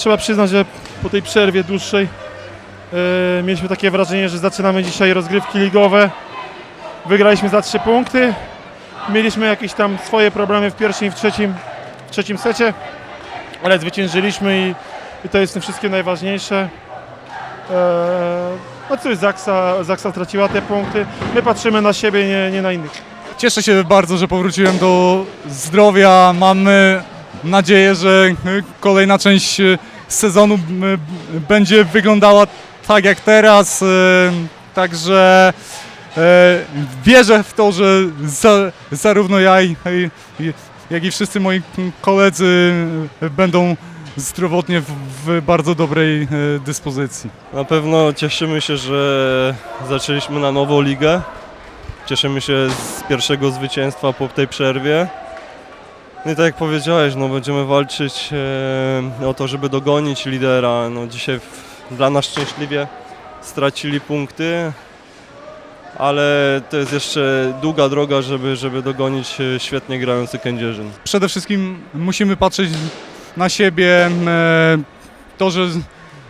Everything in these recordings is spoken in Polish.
trzeba przyznać, że po tej przerwie dłuższej e, mieliśmy takie wrażenie, że zaczynamy dzisiaj rozgrywki ligowe. Wygraliśmy za trzy punkty. Mieliśmy jakieś tam swoje problemy w pierwszym i w trzecim, w trzecim secie, ale zwyciężyliśmy i, i to jest tym wszystkim najważniejsze. E, no cóż, Zaksa, Zaksa straciła te punkty. My patrzymy na siebie, nie, nie na innych. Cieszę się bardzo, że powróciłem do zdrowia. Mamy nadzieję, że kolejna część e, sezonu m, będzie wyglądała tak jak teraz. Także wierzę w to, że za, zarówno ja, jak i wszyscy moi koledzy będą zdrowotnie w, bardzo dobrej dyspozycji. Na pewno cieszymy się, że zaczęliśmy na nową ligę. Cieszymy się z pierwszego zwycięstwa po tej przerwie. No i tak jak powiedziałeś, no będziemy walczyć e, o to, żeby dogonić lidera. No dzisiaj w, dla nas szczęśliwie stracili punkty, ale to jest jeszcze długa droga, żeby, żeby dogonić e, świetnie grający Kędzierzyn. przede wszystkim musimy patrzeć na siebie. e, To, że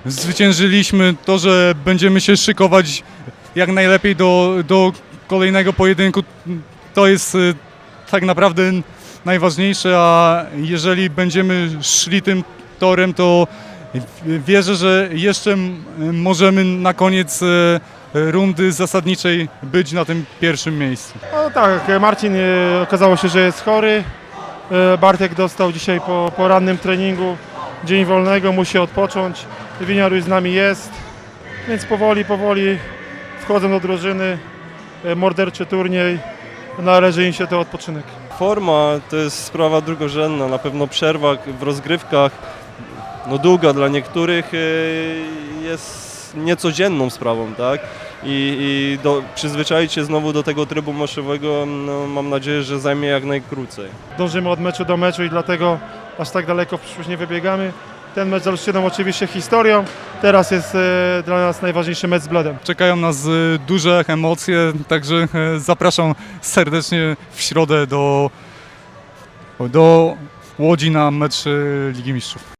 zwyciężyliśmy, to, że będziemy się szykować jak najlepiej do, do kolejnego pojedynku, to jest e, tak naprawdę najważniejsze, a jeżeli będziemy szli tym torem, to wierzę, że jeszcze możemy na koniec e, rundy zasadniczej być na tym pierwszym miejscu. No tak, Marcin e, okazało się, że jest chory. E, Bartek dostał dzisiaj po porannym treningu dzień wolnego, musi odpocząć. Winiaruj z nami jest, więc powoli, powoli wchodzą do drużyny. Morderczy turniej, należy im się to odpoczynek. Forma to jest sprawa drugorzędna. Na pewno przerwa w rozgrywkach, no długa dla niektórych, y, jest niecodzienną sprawą, tak? I, i do, przyzwyczaić się znowu do tego trybu maszowego, no, mam nadzieję, że zajmie jak najkrócej. Dążymy od meczu do meczu i dlatego aż tak daleko w przyszłość nie wybiegamy. Ten mecz z Olsztynem oczywiście historią. Teraz jest e, dla nas najważniejszy mecz z Bladem. Czekają nas y, duże emocje, także e, zapraszam serdecznie w środę do, do Łodzi na mecz Ligi Mistrzów.